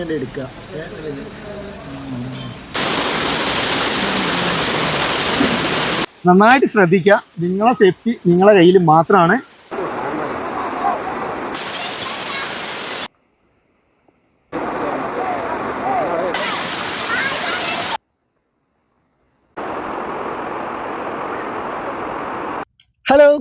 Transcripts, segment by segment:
ഇങ്ങനെ എടുക്കുക. നന്നായിട്ട് ശ്രദ്ധിക്കുക. നിങ്ങളെ സേഫ്റ്റി നിങ്ങളെ കയ്യിൽ മാത്രമാണ്.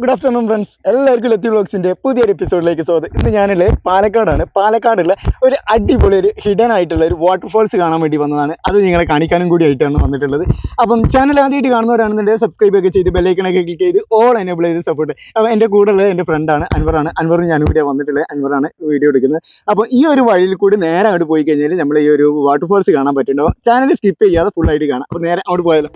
ഗുഡ് ആഫ്റ്റർനൂൺ ഫ്രണ്ട്സ് എല്ലാവർക്കും ലത്തി വ്ളോഗ്സിന്റെ പുതിയൊരു എപ്പിസോഡിലേക്ക് സ്വാഗതം. ഇന്ന് ഞാനുള്ളത് പാലക്കാടാണ്. പാലക്കാടുള്ള ഒരു അടിപൊളി ഒരു ഹിഡൻ ആയിട്ടുള്ള ഒരു വാട്ടർഫോൾസ് കാണാൻ വേണ്ടി വന്നതാണ്. അത് നിങ്ങളെ കാണിക്കാനും കൂടി ആയിട്ടാണ് വന്നിട്ടുള്ളത്. അപ്പം ചാനൽ ആദ്യമായിട്ട് കാണുന്നവരാണെന്നുണ്ടെങ്കിൽ സബ്സ്ക്രൈബ് ഒക്കെ ചെയ്ത് ബെല്ലൈക്കണൊക്കെ ക്ലിക്ക് ചെയ്ത് ഓൾ എനേബിൾ ചെയ്ത് സപ്പോർട്ട് അപ്പോൾ എന്റെ കൂടെ ഉള്ളത് എന്റെ ഫ്രണ്ടാണ് അൻവറാണ് അൻവറും ഞാനും കൂടെ വന്നിട്ടുള്ളത്. അൻവറാണ് വീഡിയോ എടുക്കുന്നത്. അപ്പോൾ ഈ ഒരു വഴിയിൽ കൂടി നേരെ അങ്ങോട്ട് പോയി കഴിഞ്ഞാൽ നമ്മൾ ഈ ഒരു വാട്ടർഫോൾസ് കാണാൻ പറ്റുന്നുണ്ടാവും. ചാനൽ സ്കിപ്പ് ചെയ്യാതെ ഫുൾ ആയിട്ട് കാണാം. അപ്പോൾ നേരെ അങ്ങോട്ട് പോയാലോ?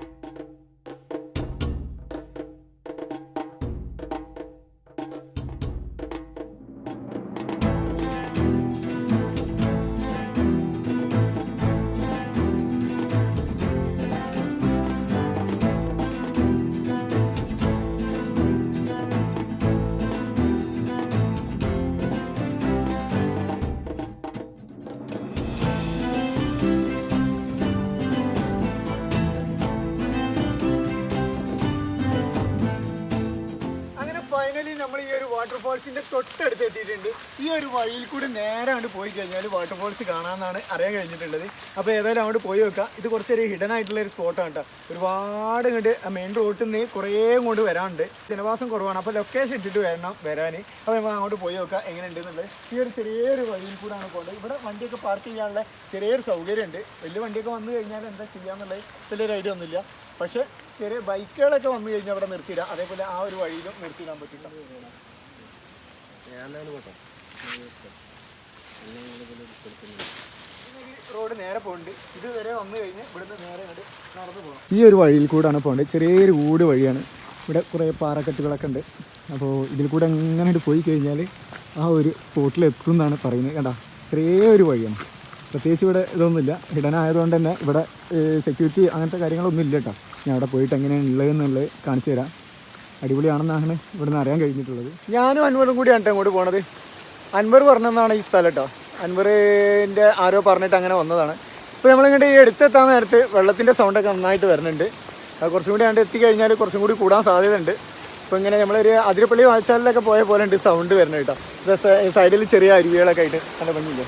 വാട്ടർഫോൾസിന്റെ തൊട്ടടുത്ത് എത്തിയിട്ടുണ്ട് ഈ ഒരു വഴിയിൽ കൂടി നേരെ അങ്ങോട്ട് പോയി കഴിഞ്ഞാൽ വാട്ടർഫോൾസ് കാണാമെന്നാണ് അറിയാൻ കഴിഞ്ഞിട്ടുള്ളത്. അപ്പോൾ ഏതായാലും അങ്ങോട്ട് പോയി വെക്കാം ഇത് കുറച്ചൊരു ഹിഡൻ ആയിട്ടുള്ള ഒരു സ്പോട്ടാണ് കേട്ടോ. ഒരുപാട് ഇങ്ങോട്ട് മെയിൻ റോട്ടിൽ നിന്ന് കുറേ കൊണ്ട് വരാനുണ്ട്. ജനവാസം കുറവാണ്. അപ്പോൾ ലൊക്കേഷൻ ഇട്ടിട്ട് വരണം വരാൻ അപ്പോൾ അങ്ങോട്ട് പോയി വെക്കാം എങ്ങനെയുണ്ട് എന്നുള്ളത് ഈ ഒരു ചെറിയൊരു വഴിയിൽ കൂടെ ആണ് പോകേണ്ടത്. ഇവിടെ വണ്ടിയൊക്കെ പാർക്ക് ചെയ്യാനുള്ള ചെറിയൊരു സൗകര്യമുണ്ട്. വലിയ വണ്ടിയൊക്കെ വന്നു കഴിഞ്ഞാൽ എന്താ ചെയ്യാന്നുള്ളത് വലിയൊരു ഐഡിയ ഒന്നുമില്ല. പക്ഷേ ചെറിയ ബൈക്കുകളൊക്കെ വന്നു കഴിഞ്ഞാൽ അവിടെ നിർത്തിയിടാം. അതേപോലെ ആ ഒരു വഴിയിലും നിർത്തിയിടാൻ പറ്റില്ല. റോഡ് നേരെ പോകുന്നുണ്ട് ഇതുവരെ വന്നു കഴിഞ്ഞ് ഇവിടുന്ന് നേരെ അങ്ങോട്ട് നടന്നു പോകണം ഈ ഒരു വഴിയിൽ കൂടാണ് പോകേണ്ടത്. ചെറിയൊരു ഊട് വഴിയാണ്. ഇവിടെ കുറേ പാറക്കെട്ടുകളൊക്കെ ഉണ്ട്. അപ്പോൾ ഇതിൽ കൂടെ എങ്ങനെ പോയി കഴിഞ്ഞാൽ ആ ഒരു സ്പോട്ടിൽ എത്തും എന്നാണ് പറയുന്നത്. കണ്ടാ? ചെറിയൊരു വഴിയാണ്. പ്രത്യേകിച്ച് ഇവിടെ ഇതൊന്നുമില്ല ഹിഡൻ ആയതുകൊണ്ട് തന്നെ ഇവിടെ സെക്യൂരിറ്റി അങ്ങനത്തെ കാര്യങ്ങളൊന്നും ഇല്ല കേട്ടോ. ഞാൻ അവിടെ പോയിട്ട് എങ്ങനെയാണ് ഉള്ളതെന്നുള്ളത് കാണിച്ചു തരാം. അടിപൊളിയാണെന്നാണ് ഇവിടുന്ന് അറിയാൻ കഴിഞ്ഞിട്ടുള്ളത്. ഞാനും അൻവറും കൂടിയാണ് ട്ടോ അങ്ങോട്ട് പോണത്. അൻവർ പറഞ്ഞതാണ് ഈ സ്ഥലം കേട്ടോ. അൻവറിന്റെ ആരോ പറഞ്ഞിട്ട് അങ്ങനെ വന്നതാണ്. ഇപ്പോൾ നമ്മളിങ്ങോട്ട് ഈ എടുത്തെത്താൻ നേരത്ത് വെള്ളത്തിന്റെ സൗണ്ടൊക്കെ നന്നായിട്ട് വരുന്നുണ്ട്. കുറച്ചും കൂടി അങ്ങോട്ട് എത്തിക്കഴിഞ്ഞാൽ കുറച്ചും കൂടി കൂടാൻ സാധ്യതയുണ്ട്. ഇപ്പോൾ ഇങ്ങനെ നമ്മളൊരു അതിരപ്പള്ളി വാച്ചാലിലൊക്കെ പോയ പോലെ ഉണ്ട് സൗണ്ട് വരുന്നത് കേട്ടോ. സൈഡിൽ ചെറിയ അരുവികളൊക്കെ ആയിട്ട് നല്ല ഭംഗിയില്ലേ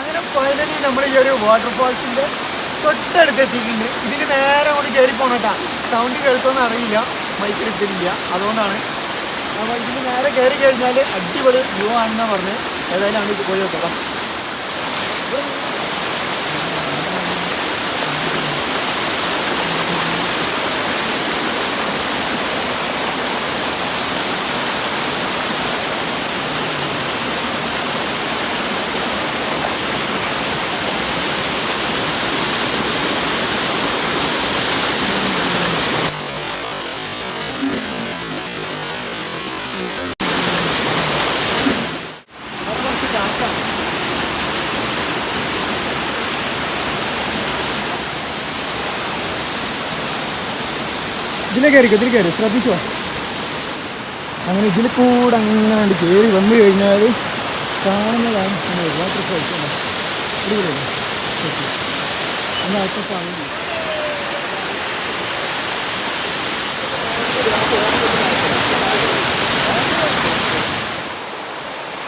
അങ്ങനെ ഫൈനലി നമ്മൾ ഈ ഒരു വാട്ടർഫാൾസിന്റെ തൊട്ടടുത്ത് എത്തിയിട്ടുണ്ട്. ഇതിന് നേരെ അങ്ങോട്ട് കയറി പോകണട്ടാ സൗണ്ട് കേൾക്കുമെന്ന് അറിയില്ല. മൈക്കിൽ ഇട്ടില്ല അതുകൊണ്ടാണ് അപ്പോൾ ഇതിന് നേരെ കയറി കഴിഞ്ഞാൽ അടിപൊളി വ്യൂ ആണെന്നാണ് പറഞ്ഞ്. ഏതായാലും അങ്ങോട്ട് പോയി നോക്കാം അവിടെ കുറച്ച് കാറ്റാണ് ഇതിലേ കയറിക്കോ ഇതിൽ കയറി ശ്രദ്ധിച്ചോ? അങ്ങനെ ഇതിൽ കൂടെ അങ്ങനെ കയറി വന്നു കഴിഞ്ഞാൽ കാണുന്നതാണ് വാട്ടർ ഫോൾസ്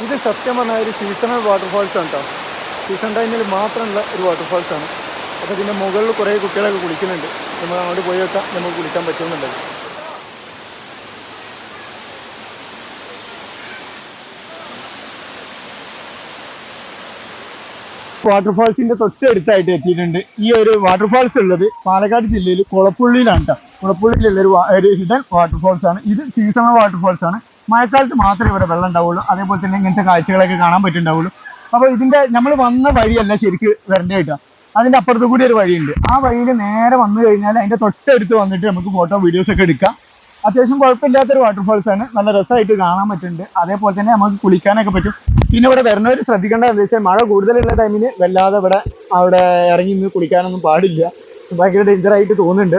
ഇത് സത്യം പറഞ്ഞാൽ ഒരു സീസണൽ വാട്ടർഫാൾസ് ആണ് കേട്ടോ സീസൺ ടൈമിൽ മാത്രമുള്ള ഒരു വാട്ടർഫാൾസ് ആണ്. അപ്പോൾ ഇതിന്റെ മുകളിൽ കുറേ കുട്ടികളൊക്കെ കുളിക്കുന്നുണ്ട്. നമ്മൾ അങ്ങോട്ട് പോയി വെക്കാം. നമുക്ക് കുളിക്കാൻ പറ്റുമെന്നുള്ളത് വാട്ടർഫാൾസിന്റെ തൊട്ടടുത്തായിട്ട് എത്തിയിട്ടുണ്ട്. ഈ ഒരു വാട്ടർഫാൾസ് ഉള്ളത് പാലക്കാട് ജില്ലയിൽ കുളപ്പുള്ളിയിലാണ് കേട്ടോ കുളപ്പുള്ളിയിലുള്ള ഒരു ഹിഡൻ വാട്ടർഫാൾസ് ആണ്. ഇത് സീസണൽ വാട്ടർഫാൾസ് ആണ്. മഴക്കാലത്ത് മാത്രമേ ഇവിടെ വെള്ളം ഉണ്ടാവുള്ളൂ. അതേപോലെ തന്നെ ഇങ്ങനത്തെ കാഴ്ചകളൊക്കെ കാണാൻ പറ്റുന്നുണ്ടാവുള്ളൂ. അപ്പോൾ ഇതിന്റെ നമ്മൾ വന്ന വഴിയല്ല ശരിക്ക് വരേണ്ടത് കേട്ടോ അതിന്റെ അപ്പുറത്ത് കൂടി ഒരു വഴിയുണ്ട്. ആ വഴിയിൽ നേരെ വന്നു കഴിഞ്ഞാൽ അതിന്റെ തൊട്ടടുത്ത് വന്നിട്ട് നമുക്ക് ഫോട്ടോ വീഡിയോസ് ഒക്കെ എടുക്കാം. അത്യാവശ്യം കുഴപ്പമില്ലാത്തൊരു വാട്ടർഫോൾസ് ആണ്. നല്ല രസമായിട്ട് കാണാൻ പറ്റുന്നുണ്ട്. അതേപോലെ തന്നെ നമുക്ക് കുളിക്കാനൊക്കെ പറ്റും. പിന്നെ ഇവിടെ വരുന്നവർ ശ്രദ്ധിക്കേണ്ട എന്താ വെച്ചാൽ മഴ കൂടുതലുള്ള ടൈമിൽ വല്ലാതെ ഇവിടെ അവിടെ ഇറങ്ങി നിന്ന് കുളിക്കാനൊന്നും പാടില്ല. ഭയങ്കര ഡേഞ്ചർ ആയിട്ട് തോന്നുന്നുണ്ട്.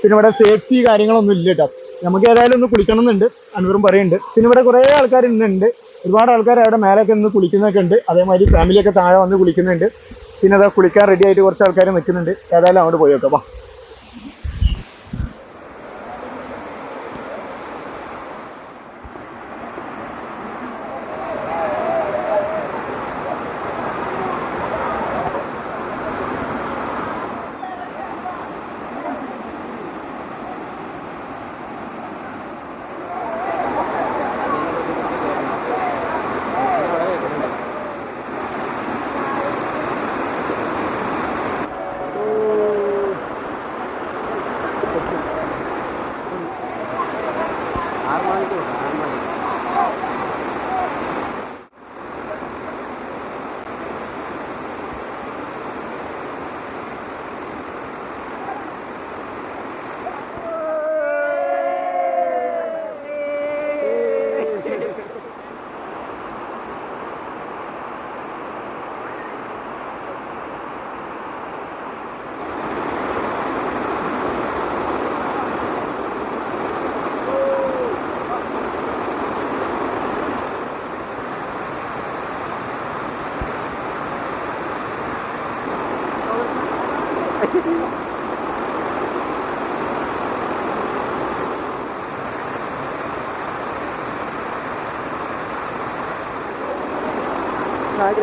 പിന്നെ ഇവിടെ സേഫ്റ്റി കാര്യങ്ങളൊന്നും ഇല്ല കേട്ടോ നമുക്ക് ഏതായാലും ഒന്ന് കുളിക്കണം എന്നുണ്ട് അൻവറും പറയുന്നുണ്ട്. പിന്നെ ഇവിടെ കുറേ ആൾക്കാർ ഇന്നുണ്ട്. ഒരുപാട് ആൾക്കാർ അവിടെ മേലൊക്കെ നിന്ന് കുളിക്കുന്നൊക്കെ ഉണ്ട്. അതേമാതിരി ഫാമിലിയൊക്കെ താഴെ വന്ന് കുളിക്കുന്നുണ്ട്. പിന്നെ അതാ കുളിക്കാൻ റെഡി ആയിട്ട് കുറച്ച് ആൾക്കാർ നിൽക്കുന്നുണ്ട് ഏതായാലും അങ്ങോട്ട് പോയി നോക്കാം. น้อยก็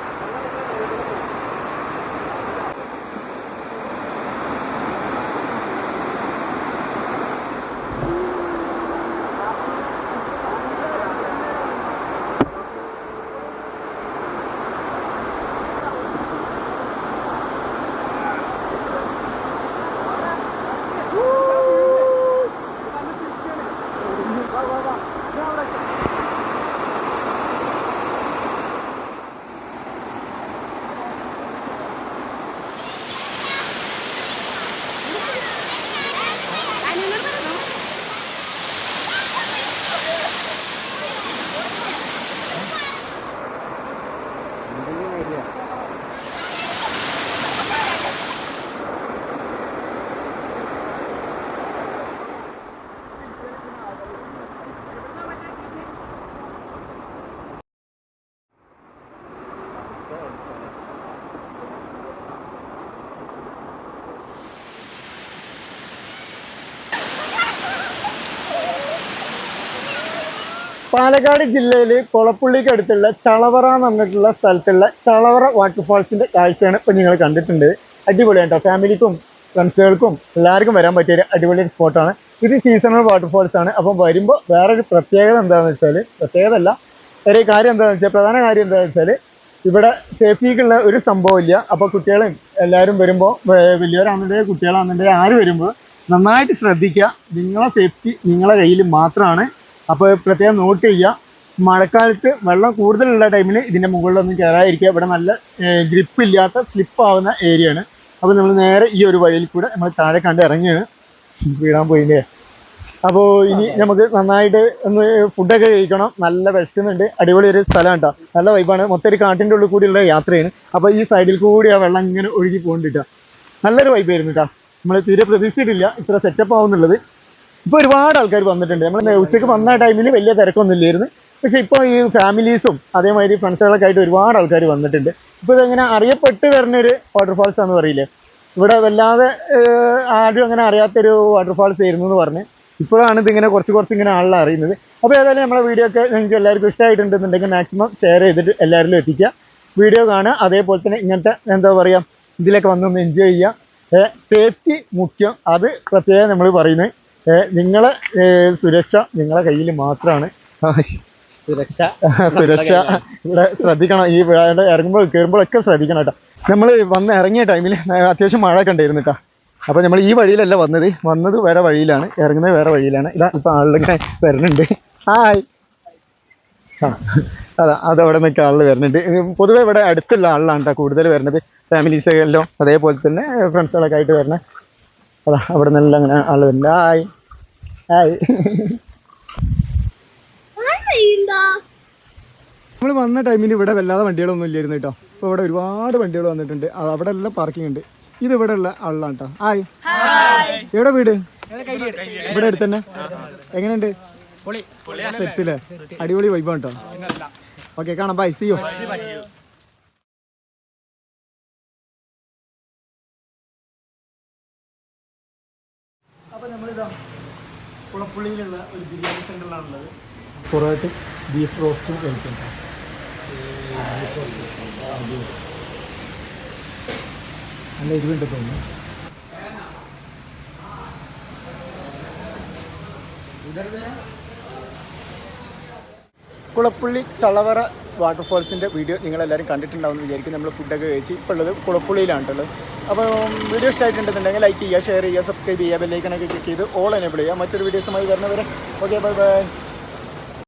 പാലക്കാട് ജില്ലയിൽ കൊളപ്പുള്ളിക്ക് അടുത്തുള്ള ചളവറ എന്ന് പറഞ്ഞിട്ടുള്ള സ്ഥലത്തുള്ള ചളവറ വാട്ടർഫാൾസിന്റെ കാഴ്ചയാണ് ഇപ്പൊ നിങ്ങൾ കണ്ടിട്ടുണ്ട്. അടിപൊളിയാണ് കേട്ടോ ഫാമിലിക്കും ഫ്രണ്ട്സുകൾക്കും എല്ലാവർക്കും വരാൻ പറ്റിയ ഒരു അടിപൊളി സ്പോട്ടാണ് ഇത് സീസണൽ വാട്ടർഫാൾസ് ആണ്. അപ്പം വരുമ്പോൾ വേറൊരു പ്രത്യേകത എന്താണെന്ന് വെച്ചാൽ പ്രത്യേകത അല്ല ഒരു കാര്യം എന്താണെന്ന് വെച്ചാൽ പ്രധാന കാര്യം എന്താണെന്ന് വെച്ചാൽ ഇവിടെ സേഫ്റ്റിക്കുള്ള ഒരു സംഭവം ഇല്ല. അപ്പോൾ കുട്ടികളും എല്ലാവരും വരുമ്പോൾ വലിയവരാണെന്നുണ്ടെങ്കിൽ കുട്ടികളാണെന്നുണ്ടെങ്കിൽ ആര് വരുമ്പോൾ നന്നായിട്ട് ശ്രദ്ധിക്കുക. നിങ്ങളെ സേഫ്റ്റി നിങ്ങളെ കയ്യിൽ മാത്രമാണ്. അപ്പോൾ പ്രത്യേകം നോട്ട് ചെയ്യുക. മഴക്കാലത്ത് വെള്ളം കൂടുതലുള്ള ടൈമിൽ ഇതിന്റെ മുകളിലൊന്നും കയറാതിരിക്കുക ഇവിടെ നല്ല ഗ്രിപ്പ് ഇല്ലാത്ത സ്ലിപ്പ് ആവുന്ന ഏരിയ ആണ്. അപ്പോൾ നമ്മൾ നേരെ ഈ ഒരു വഴിയിൽ കൂടെ നമ്മൾ താഴെ കണ്ട് ഇറങ്ങിയാണ് വീടാൻ പോയില്ലേ? അപ്പോൾ ഇനി നമുക്ക് നന്നായിട്ട് ഒന്ന് ഫുഡൊക്കെ കഴിക്കണം. നല്ല വിശക്കുന്നുണ്ട്. അടിപൊളി ഒരു സ്ഥലം കേട്ടോ. നല്ല വൈബാണ് മൊത്തം ഒരു കാട്ടിന്റെ ഉള്ളിൽ കൂടിയുള്ള യാത്രയാണ്. അപ്പോൾ ഈ സൈഡിൽ കൂടി ആ വെള്ളം ഇങ്ങനെ ഒഴുകി പോകുന്നുണ്ട് നല്ലൊരു വൈബായിരുന്നു കേട്ടോ. നമ്മൾ തീരെ പ്രതീക്ഷിച്ചിട്ടില്ല. ഇത്ര സെറ്റപ്പ് ആവുന്നുള്ളത്. ഇപ്പോൾ ഒരുപാട് ആൾക്കാർ വന്നിട്ടുണ്ട്. നമ്മൾ ഉച്ചയ്ക്ക് വന്ന ടൈമിൽ വലിയ തിരക്കൊന്നും ഇല്ലായിരുന്നു. പക്ഷെ ഇപ്പോൾ ഈ ഫാമിലീസും അതേമാതിരി ഫ്രണ്ട്സുകളൊക്കെ ആയിട്ട് ഒരുപാട് ആൾക്കാർ വന്നിട്ടുണ്ട്. ഇപ്പോൾ ഇതെങ്ങനെ അറിയപ്പെട്ട് വരുന്നൊരു വാട്ടർഫാൾസ് ആണെന്ന് പറയില്ലേ? ഇവിടെ വല്ലാതെ ആരും അങ്ങനെ അറിയാത്തൊരു വാട്ടർഫാൾസ് ആയിരുന്നു എന്ന് പറഞ്ഞ് ഇപ്പോഴാണ് ഇതിങ്ങനെ കുറച്ച് കുറച്ച് ഇങ്ങനെ ആളെ അറിയുന്നത്. അപ്പോൾ ഏതായാലും നമ്മളെ വീഡിയോ ഒക്കെ നിങ്ങൾക്ക് എല്ലാവർക്കും ഇഷ്ടമായിട്ടുണ്ടെന്നുണ്ടെങ്കിൽ മാക്സിമം ഷെയർ ചെയ്തിട്ട് എല്ലാവരിലും എത്തിക്കുക. വീഡിയോ കാണുക. അതേപോലെ തന്നെ ഇങ്ങനത്തെ എന്താ പറയുക ഇതിലൊക്കെ വന്നൊന്ന് എൻജോയ് ചെയ്യുക. സേഫ്റ്റി മുഖ്യം. അത് പ്രത്യേകം നമ്മൾ പറയുന്നത്. നിങ്ങളെ സുരക്ഷ നിങ്ങളെ കയ്യിൽ മാത്രമാണ് സുരക്ഷ. സുരക്ഷ ഇവിടെ ശ്രദ്ധിക്കണം. ഈ ഇറങ്ങുമ്പോൾ കയറുമ്പോഴൊക്കെ ശ്രദ്ധിക്കണം കേട്ടോ. നമ്മൾ വന്ന് ഇറങ്ങിയ ടൈമിൽ അത്യാവശ്യം മഴ ഒക്കെ ഉണ്ടായിരുന്നു കേട്ടോ. അപ്പോൾ നമ്മൾ ഈ വഴിയിലല്ല വന്നത്. വന്നത് വേറെ വഴിയിലാണ്. ഇറങ്ങുന്നത് വേറെ വഴിയിലാണ്. ഇതാ ഇപ്പോൾ ആളിലൊക്കെ വരുന്നുണ്ട്. ഹായ്. ആ അതാ അതവിടെ നിൽക്കുക ആളിൽ വരുന്നുണ്ട്. പൊതുവേ പൊതുവെ ഇവിടെ അടുത്തുള്ള ആളിലാണ് കേട്ടോ കൂടുതൽ വരുന്നത്. ഫാമിലീസ് എല്ലാം അതേപോലെ തന്നെ ഫ്രണ്ട്സുകളൊക്കെ ആയിട്ട് വരുന്നത്. അതാ അവിടെ നിന്നെല്ലാം അങ്ങനെ ആൾ വരുന്നുണ്ട് ഹായ്. ഹായ്. നമ്മൾ വന്ന ടൈമിൽ ഇവിടെ വല്ലാതെ വണ്ടികളൊന്നും ഇല്ലായിരുന്നു കേട്ടോ. ഇപ്പോൾ ഇവിടെ ഒരുപാട് വണ്ടികൾ വന്നിട്ടുണ്ട്. അത് അവിടെ എല്ലാം പാർക്കിംഗ് ഉണ്ട്. ഇത് ഇവിടെ ഉള്ള ആളാണ് കേട്ടോ. ഹായ്. എവിടെ വീട്? ഇവിടെ അടുത്ത് തന്നെ? എങ്ങനെയുണ്ട്? സെറ്റില്ലേ അടിപൊളി വൈബാണ് കേട്ടോ. ഓക്കെ കാണാം. ബൈ സിയോ കുളപ്പുള്ളിയിലുള്ള ഒരു ബിരിയാണി സെന്ററിലാണുള്ളത് പൊറോട്ട് ബീഫ് റോസ്റ്റും കഴിക്കും. നല്ല എരിവുണ്ട് തോന്നുന്നു. കുളപ്പുള്ളി ചളവറ വാട്ടർഫോൾസിന്റെ വീഡിയോ നിങ്ങളെല്ലാവരും കണ്ടിട്ടുണ്ടാവുമെന്ന് വിചാരിക്കും നമ്മൾ ഫുഡൊക്കെ കഴിച്ച് ഇപ്പോൾ ഉള്ളത് കുളപ്പുള്ളിയിലാണ് ഉള്ളത് അപ്പോൾ വീഡിയോ ഇഷ്ടമായിട്ടുണ്ടെന്നുണ്ടെങ്കിൽ ലൈക്ക് ചെയ്യുക ഷെയർ ചെയ്യുക സബ്സ്ക്രൈബ് ചെയ്യുക ബെല്ലൈക്കണൊക്കെ ക്ലിക്ക് ചെയ്ത് ഓൾ എനേബിൾ ചെയ്യുക. മറ്റൊരു വീഡിയോസുമായി വരുന്നവരെ ഓക്കെ ബൈ ബൈ